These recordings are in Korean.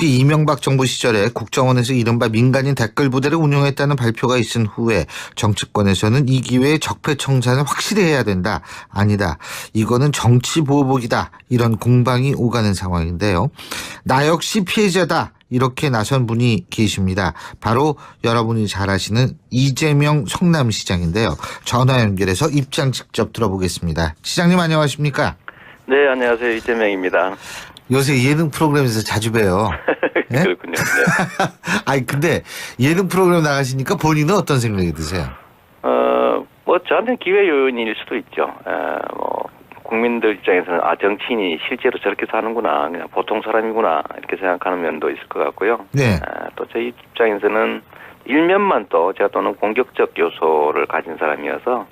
특히 이명박 정부 시절에 국정원에서 이른바 민간인 댓글 부대를 운영했다는 발표가 있은 후에 정치권에서는 이 기회에 적폐 청산을 확실히 해야 된다. 아니다. 이거는 정치 보복이다. 이런 공방이 오가는 상황인데요. 나 역시 피해자다. 이렇게 나선 분이 계십니다. 바로 여러분이 잘 아시는 이재명 성남시장인데요. 전화 연결해서 입장 직접 들어보겠습니다. 시장님 안녕하십니까? 네, 안녕하세요. 이재명입니다. 요새 예능 프로그램에서 자주 봬요. 네? 그렇군요. 네. 아니 근데 예능 프로그램 나가시니까 본인은 어떤 생각이 드세요? 어, 뭐 저한테는 기회 요인일 수도 있죠. 에, 뭐 국민들 입장에서는 아 정치인이 실제로 저렇게 사는구나, 그냥 보통 사람이구나 이렇게 생각하는 면도 있을 것 같고요. 네. 에, 또 저희 입장에서는 일면만 또 제가 또는 공격적 요소를 가진 사람이어서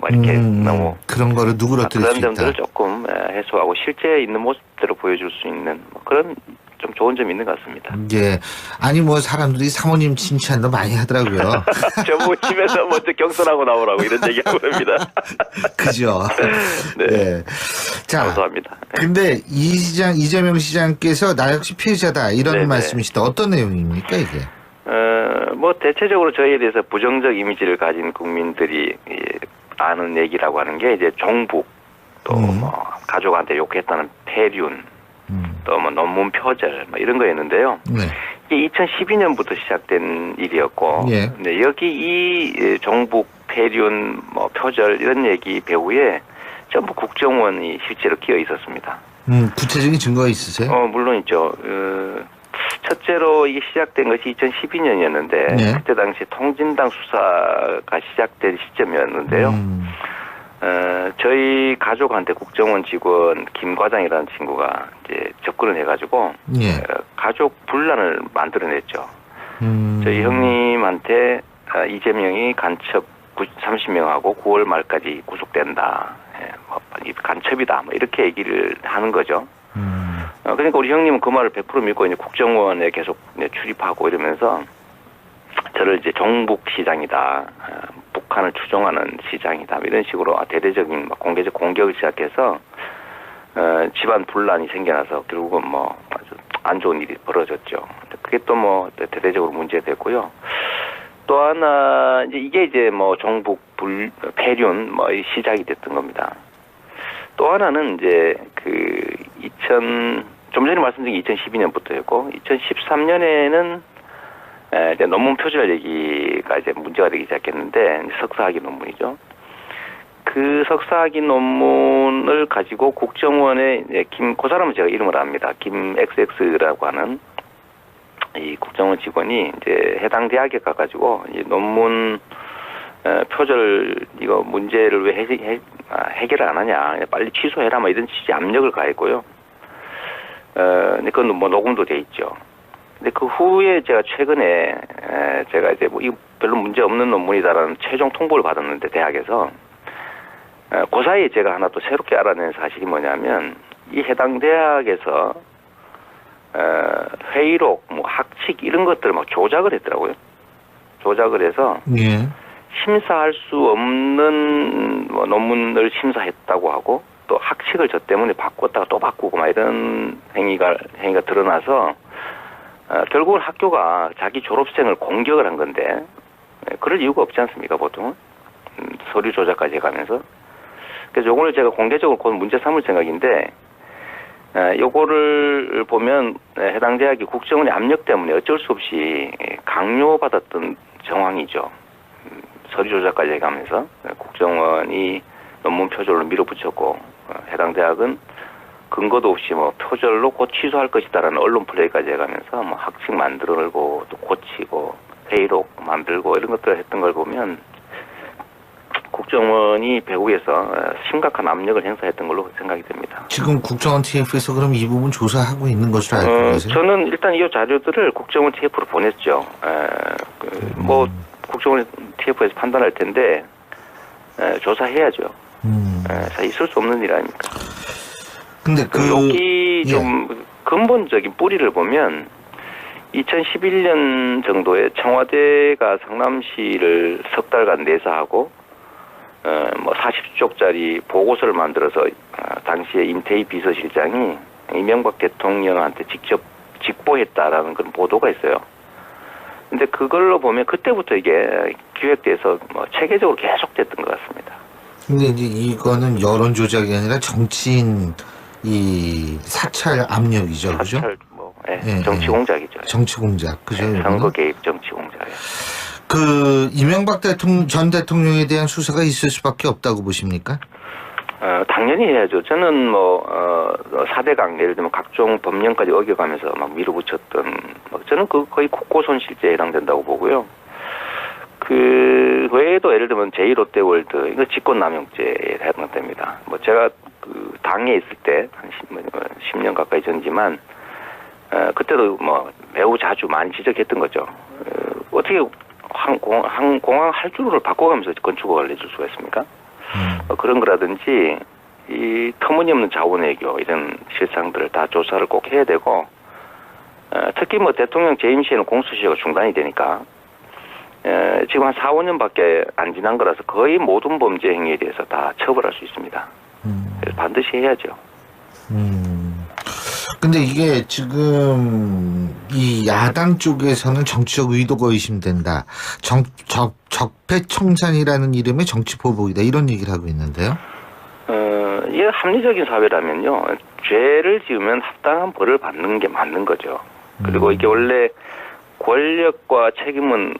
뭐 이렇게 음, 너무 그런 거를 누그러뜨릴 그런 수 있다. 점들을 조금 에, 해소하고 실제 있는 모습대로 보여줄 수 있는 뭐 그런 좀 좋은 점이 있는 것 같습니다. 예. 아니 뭐 사람들이 사모님 칭찬도 많이 하더라고요. 저보고 집에서 먼저 경선하고 나오라고 이런 얘기하고 그럽니다. 그죠? 네. 자, 감사합니다. 네. 근데 이 시장 이재명 시장께서 나 역시 피해자다 이런 네네. 말씀이시다. 어떤 내용입니까 이게? 어, 뭐 대체적으로 저희에 대해서 부정적 이미지를 가진 국민들이 예, 아는 얘기라고 하는 게 이제 종북 또 음. 뭐 가족한테 욕했다는 폐륜 음. 또뭐 논문 표절 뭐 이런 거였는데요. 네. 이게 2012년부터 시작된 일이었고, 예. 네, 여기 이 예, 종북 폐륜 뭐 표절 이런 얘기 배후에 전부 국정원이 실제로 끼어 있었습니다. 음, 구체적인 증거가 있으세요? 어, 물론 있죠. 어, 첫째로 이게 시작된 것이 2012년이었는데 네. 그때 당시 통진당 수사가 시작된 시점이었는데요. 음. 어, 저희 가족한테 국정원 직원 김 과장이라는 친구가 이제 접근을 해가지고 예. 어, 가족 분란을 만들어냈죠. 음. 저희 형님한테 어, 이재명이 간첩 30명하고 9월 말까지 구속된다. 예, 뭐, 이 간첩이다. 뭐 이렇게 얘기를 하는 거죠. 음. 어, 그러니까 우리 형님은 그 말을 100% 믿고 이제 국정원에 계속 이제 출입하고 이러면서 저를 이제 정북 시장이다, 어, 북한을 추종하는 시장이다 뭐 이런 식으로 대대적인 막 공개적 공격을 시작해서 어, 집안 분란이 생겨나서 결국은 뭐 아주 안 좋은 일이 벌어졌죠. 그게 또 뭐 대대적으로 문제됐고요. 또 하나 이제 이게 이제 뭐 정북 불 폐륜 뭐 이 시작이 됐던 겁니다. 또 하나는 이제 그 2000, 좀 전에 말씀드린 2012년부터였고, 2013년에는 에, 이제 논문 표절 얘기가 이제 문제가 되기 시작했는데, 석사학위 논문이죠. 그 석사학위 논문을 가지고 국정원에 이제 김, 그 사람은 제가 이름을 압니다. 김 XX라고 하는 이 국정원 직원이 이제 해당 대학에 가가지고 이 논문 어, 표절 이거 문제를 왜 아, 해결을 안 하냐 빨리 취소해라 뭐 이런 취지 압력을 가했고요. 어, 그건 뭐 녹음도 돼 있죠. 근데 그 후에 제가 최근에 에, 제가 이제 뭐 이거 별로 문제 없는 논문이다라는 최종 통보를 받았는데 대학에서 어, 그 사이에 제가 하나 또 새롭게 알아낸 사실이 뭐냐면 이 해당 대학에서 어, 회의록, 뭐 학칙 이런 것들을 막 조작을 했더라고요. 조작을 해서 예. 심사할 수 없는 뭐 논문을 심사했다고 하고 또 학칙을 저 때문에 바꿨다가 또 바꾸고 막 이런 행위가 행위가 드러나서 어, 결국은 학교가 자기 졸업생을 공격을 한 건데 예, 그럴 이유가 없지 않습니까 보통은 음, 서류 조작까지 해가면서 그래서 요거를 제가 공개적으로 곧 문제 삼을 생각인데 에, 요거를 보면 에, 해당 대학이 국정원의 압력 때문에 어쩔 수 없이 에, 강요받았던 정황이죠. 음, 서류 조작까지 해가면서 에, 국정원이 논문 표절로 밀어붙였고 어, 해당 대학은 근거도 없이 뭐 표절로 곧 취소할 것이다라는 언론 플레이까지 해가면서 뭐 학칙 만들어내고 또 고치고 회의록 만들고 이런 것들을 했던 걸 보면 국정원이 배후에서 어, 심각한 압력을 행사했던 걸로 생각이 됩니다. 지금 국정원 TF에서 그럼 이 부분 조사하고 있는 것으로 알고 어, 계세요? 저는 일단 이 자료들을 국정원 TF로 보냈죠. 에, 그, 뭐 음. 국정원 TF에서 판단할 텐데 에, 조사해야죠. 음. 에, 자, 있을 수 없는 일 아닙니까? 근데 그그 여기 예. 좀 근본적인 뿌리를 보면 2011년 정도에 청와대가 성남시를 석 달간 내사하고 어, 뭐 40쪽짜리 보고서를 만들어서 어, 당시에 임태희 비서실장이 이명박 대통령한테 직접 직보 확보했다라는 그런 보도가 있어요. 근데 그걸로 보면 그때부터 이게 기획돼서 뭐 체계적으로 계속됐던 것 같습니다. 근데 이제 이거는 여론 조작이 아니라 정치인 이 사찰 압력이죠, 그죠? 사찰 뭐 예, 예, 정치 예. 공작이죠. 정치 공작, 그죠? 예? 선거 개입 정치 공작이에요. 그 이명박 대통령 전 대통령에 대한 수사가 있을 수밖에 없다고 보십니까? 어, 당연히 해야죠. 저는 뭐, 어, 사대강, 예를 들면 각종 법령까지 어겨가면서 막 밀어붙였던, 뭐 저는 그 거의 국고손실죄에 해당된다고 보고요. 그 외에도 예를 들면 제2롯데월드, 이거 직권남용죄에 해당됩니다. 뭐 제가 그 당에 있을 때, 한 10, 년 가까이 전이지만, 어, 그때도 뭐 매우 자주 많이 지적했던 거죠. 어, 어떻게 항공, 항, 공항 할주로를 바꿔가면서 건축을 해줄 수가 있습니까? 음. 어, 그런 거라든지 이 터무니없는 자원외교 이런 실상들을 다 조사를 꼭 해야 되고 어, 특히 뭐 대통령 재임 시에는 공수처가 중단이 되니까 에, 지금 한 4, 5년밖에 안 지난 거라서 거의 모든 범죄 행위에 대해서 다 처벌할 수 있습니다. 음. 그래서 반드시 해야죠. 음. 근데 이게 지금 이 야당 쪽에서는 정치적 의도가 의심된다. 정, 적, 적폐청산이라는 이름의 정치 보복이다. 이런 얘기를 하고 있는데요. 어, 이게 합리적인 사회라면요. 죄를 지으면 합당한 벌을 받는 게 맞는 거죠. 그리고 음. 이게 원래 권력과 책임은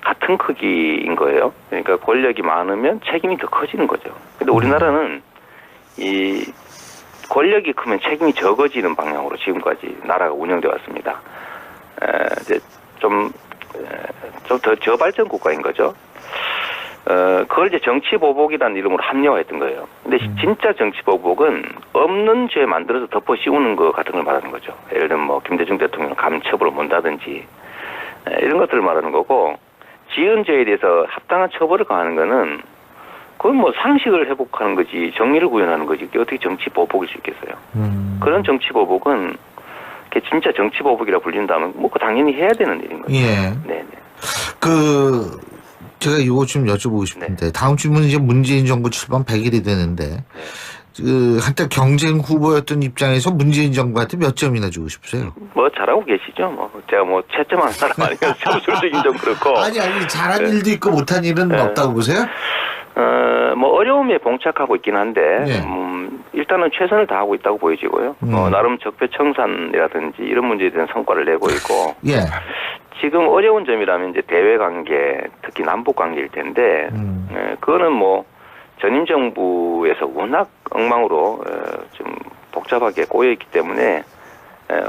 같은 크기인 거예요. 그러니까 권력이 많으면 책임이 더 커지는 거죠. 근데 우리나라는 이 권력이 크면 책임이 적어지는 방향으로 지금까지 나라가 운영돼 왔습니다. 에, 이제 좀, 좀 더 저발전 국가인 거죠. 어, 그걸 이제 정치 보복이라는 이름으로 합리화했던 거예요. 근데 음. 진짜 정치 보복은 없는 죄 만들어서 덮어 씌우는 거 같은 걸 말하는 거죠. 예를 들면 뭐 김대중 대통령 못하든지 에, 이런 것들을 말하는 거고 지은 죄에 대해서 합당한 처벌을 가하는 거는 그건 뭐 상식을 회복하는 거지 정의를 구현하는 거지 어떻게 정치 보복일 수 있겠어요. 음. 그런 정치 보복은 진짜 정치 보복이라 불린다면 뭐 그거 당연히 해야 되는 일인 거죠. 예. 네네. 그, 제가 이거 좀 여쭤보고 싶은데, 다음 주면 이제 문재인 정부 출범 100일이 되는데, 그, 한때 경쟁 후보였던 입장에서 문재인 정부한테 몇 점이나 주고 싶으세요? 뭐 잘하고 계시죠. 뭐 제가 뭐 채점하는 사람 아니어서 점수적인 좀 그렇고. 아니, 아니, 잘한 네. 일도 있고 못한 일은 네. 없다고 보세요? 어, 뭐 어려움에 봉착하고 있긴 한데 네. 음, 일단은 최선을 다하고 있다고 보여지고요. 음. 어, 나름 적폐 청산이라든지 이런 문제에 대한 성과를 내고 있고 예. 지금 어려운 점이라면 이제 대외 관계, 특히 남북 관계일 텐데 음. 에, 그거는 뭐 전임 정부에서 워낙 엉망으로 에, 좀 복잡하게 꼬여 있기 때문에 에,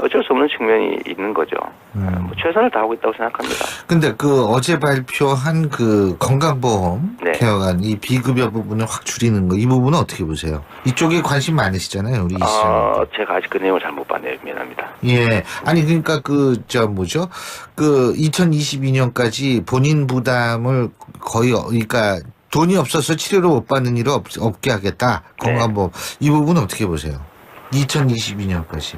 어쩔 수 없는 측면이 있는 거죠. 음. 에, 뭐 최선을 다하고 있다고 생각합니다. 근데 그 어제 발표한 그 건강보험 네. 개혁안 이 비급여 부분을 확 줄이는 거 이 부분은 어떻게 보세요? 이쪽에 관심 많으시잖아요, 우리 이. 아, 제가 아직 그 내용을 잘 못 봤네요. 미안합니다. 예. 아니 그러니까 그 저 뭐죠? 그 2022년까지 본인 부담을 거의 어- 그러니까 돈이 없어서 치료를 못 받는 일을 없, 없게 하겠다. 건강보험 이 부분은 어떻게 보세요? 2022년까지.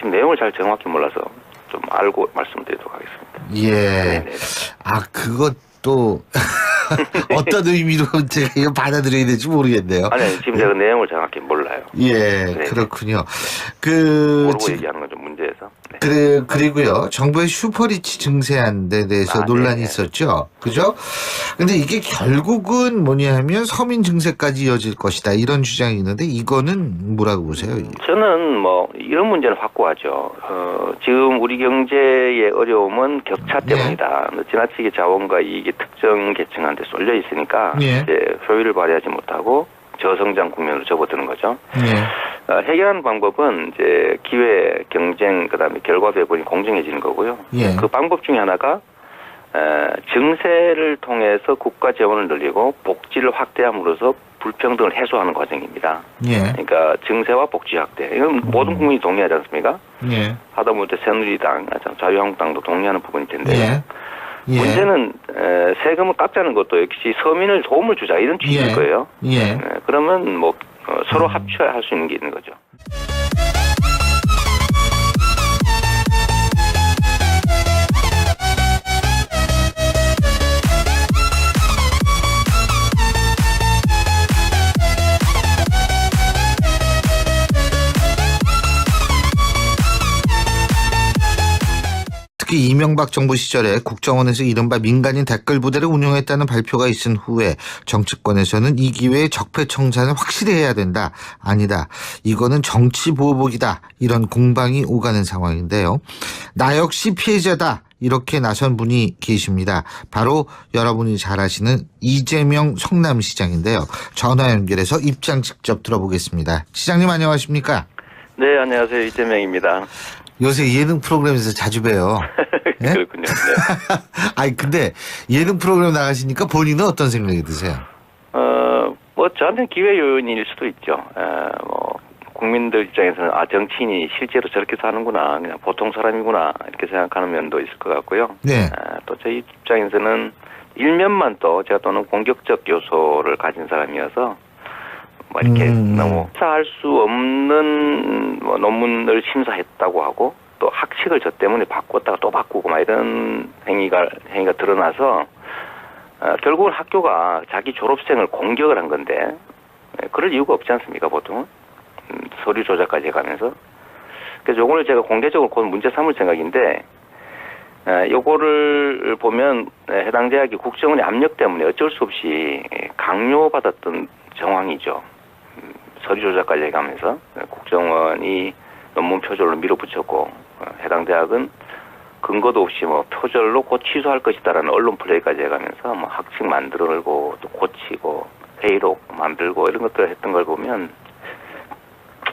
음, 지금 내용을 잘 정확히 몰라서 좀 알고 말씀드리도록 하겠습니다. 예. 네네. 아 그것도 어떤 의미로 제가 이거 받아들여야 될지 모르겠네요. 아니, 지금 제가 내용을 정확히 몰라요. 예, 네. 그렇군요. 그 모르고 지- 얘기하는 건 좀. 네. 그래, 그리고요, 정부의 슈퍼리치 증세안에 대해서 아, 논란이 네네. 있었죠. 그죠? 근데 이게 결국은 뭐냐 하면 서민 증세까지 이어질 것이다. 이런 주장이 있는데 이거는 뭐라고 보세요? 저는 뭐 이런 문제는 확고하죠. 어, 지금 우리 경제의 어려움은 격차 네. 때문이다. 지나치게 자원과 이익이 특정 계층한테 쏠려 있으니까 예. 이제 효율을 발휘하지 못하고 저성장 국면으로 접어드는 거죠. 예. 어, 해결하는 방법은 이제 기회, 경쟁, 그다음에 결과 배분이 공정해지는 거고요. 예. 그 방법 중에 하나가 에, 증세를 통해서 국가 재원을 늘리고 복지를 확대함으로써 불평등을 해소하는 과정입니다. 예. 그러니까 증세와 복지 확대. 이건 모든 국민이 동의하지 않습니까? 예. 하다못해 새누리당, 아, 자유한국당도 동의하는 부분일 텐데 예. 예. 문제는 에, 세금을 깎자는 것도 역시 서민을 도움을 주자 이런 취지일 예. 거예요. 예. 에, 그러면 뭐 어, 서로 음. 합쳐야 할 수 있는 게 있는 거죠. 특히 이명박 정부 시절에 국정원에서 이른바 민간인 댓글 부대를 운영했다는 발표가 있은 후에 정치권에서는 이 기회에 적폐 청산을 확실히 해야 된다. 아니다. 이거는 정치 보복이다. 이런 공방이 오가는 상황인데요. 나 역시 피해자다. 이렇게 나선 분이 계십니다. 바로 여러분이 잘 아시는 이재명 성남시장인데요. 전화 연결해서 입장 직접 들어보겠습니다. 시장님 안녕하십니까? 네, 안녕하세요. 이재명입니다. 요새 예능 프로그램에서 자주 봬요. 네? 그렇군요. 네. 아니 근데 예능 프로그램 나가시니까 본인은 어떤 생각이 드세요? 어, 뭐 저한테는 기회 요인일 수도 있죠. 에, 뭐 국민들 입장에서는 아 정치인이 실제로 저렇게 사는구나, 그냥 보통 사람이구나 이렇게 생각하는 면도 있을 것 같고요. 네. 에, 또 저희 입장에서는 일면만 또 제가 또는 공격적 요소를 가진 사람이어서 뭐 이렇게 음. 너무 심사할 수 없는 뭐 논문을 심사했다고 하고 또 학칙을 저 때문에 바꿨다가 또 바꾸고 막 이런 행위가 행위가 드러나서 어, 결국은 학교가 자기 졸업생을 공격을 한 건데 에, 그럴 이유가 없지 않습니까 보통은 음, 서류 조작까지 해가면서 그래서 요거를 제가 공개적으로 곧 문제 삼을 생각인데 에, 요거를 보면 에, 해당 대학이 국정원의 압력 때문에 어쩔 수 없이 에, 강요받았던 정황이죠. 음, 서류 조작까지 해가면서 에, 국정원이 논문 표절로 밀어붙였고 어, 해당 대학은 근거도 없이 뭐 표절로 곧 취소할 것이다라는 언론 플레이까지 해가면서 뭐 학칙 만들어내고 또 고치고 회의록 만들고 이런 것들 했던 걸 보면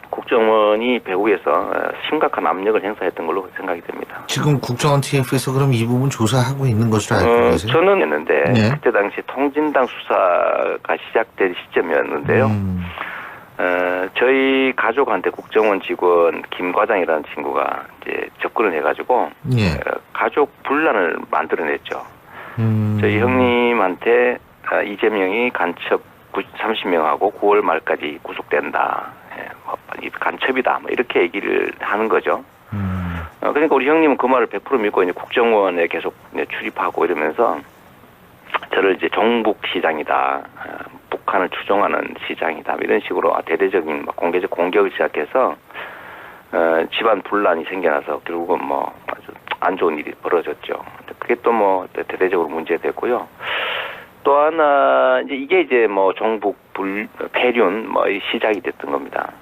국정원이 배후에서 어, 심각한 압력을 행사했던 걸로 생각이 됩니다. 지금 국정원 TF에서 그럼 이 부분 조사하고 있는 것으로 알고 어, 계세요? 저는 했는데 네. 그때 당시 통진당 수사가 시작된 시점이었는데요. 음, 어, 저희 가족한테 국정원 직원 김 과장이라는 친구가 이제 접근을 해가지고 예. 어, 가족 분란을 만들어냈죠. 음, 저희 형님한테 어, 이재명이 간첩 30명하고 9월 말까지 구속된다. 예, 뭐, 이 간첩이다. 뭐 이렇게 얘기를 하는 거죠. 음, 어, 그러니까 우리 형님은 그 말을 100% 믿고 이제 국정원에 계속 이제 출입하고 이러면서 저를 이제 정북 시장이다, 어, 북한을 추종하는 시장이다 뭐 이런 식으로 대대적인 막 공개적 공격을 시작해서 어, 집안 분란이 생겨나서 결국은 뭐 아주 안 좋은 일이 벌어졌죠. 그게 또 뭐 대대적으로 문제됐고요. 또 하나 이제 이게 이제 뭐 정북 불 폐륜 뭐 이 시작이 됐던 겁니다.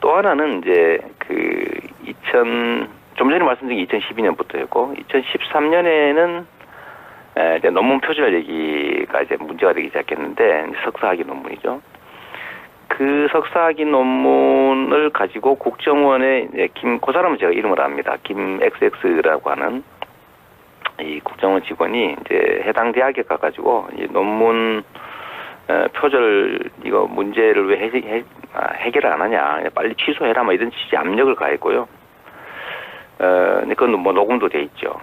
또 하나는 이제 그 2000, 좀 전에 말씀드린 2012년부터였고, 2013년에는 에, 이제 논문 표절 얘기가 이제 문제가 되기 시작했는데, 석사학위 논문이죠. 그 석사학위 논문을 가지고 국정원에 이제 김, 그 사람은 제가 이름을 압니다. 김 XX라고 하는 이 국정원 직원이 이제 해당 대학에 가가지고 이 논문 어, 표절 이거 문제를 왜 해, 해, 아, 해결을 안 하냐 빨리 취소해라 뭐 이런 취지 압력을 가했고요. 어, 그건 뭐 녹음도 돼 있죠.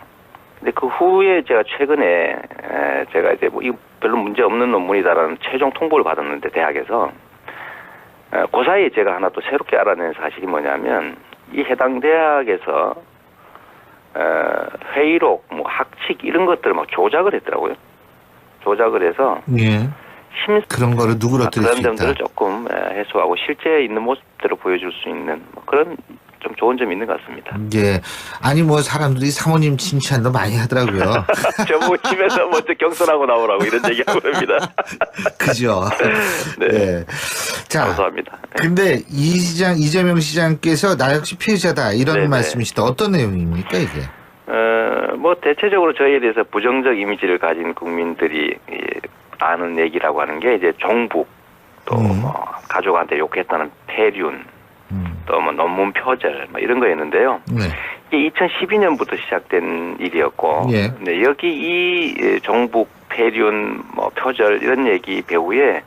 근데 그 후에 제가 최근에 에, 제가 이제 뭐 이거 별로 문제 없는 논문이다라는 최종 통보를 받았는데 대학에서 어, 그 사이에 제가 하나 또 새롭게 알아낸 사실이 뭐냐면 이 해당 대학에서 어, 회의록, 뭐 학칙 이런 것들을 막 조작을 했더라고요. 조작을 해서 예. 심 그런 거를 누그러뜨릴 그런 수 있다. 점들을 조금 에, 해소하고 실제 있는 모습대로 보여줄 수 있는 뭐 그런 좀 좋은 점이 있는 것 같습니다. 예. 아니 뭐 사람들이 사모님 칭찬도 많이 하더라고요. 저보고 집에서 먼저 경선하고 나오라고 이런 얘기하고 그럽니다. 그죠? 네. 예. 자, 감사합니다. 네. 근데 이 시장 이재명 시장께서 나 역시 피해자다 이런 네네. 말씀이시다. 어떤 내용입니까 이게? 어, 뭐 대체적으로 저희에 대해서 부정적 이미지를 가진 국민들이 예, 아는 얘기라고 하는 게 이제 종북 또 음. 뭐 가족한테 욕했다는 폐륜 음. 또 뭐 논문 표절 뭐 이런 거였는데요. 네. 이게 2012년부터 시작된 일이었고, 예. 네, 여기 이 예, 정북 폐륜 뭐 표절 이런 얘기 배후에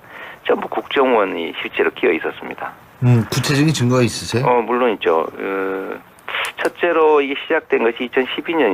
전부 국정원이 실제로 끼어 있었습니다. 음, 구체적인 증거가 있으세요? 어 물론 있죠. 어, 첫째로 이게 시작된 것이 2012년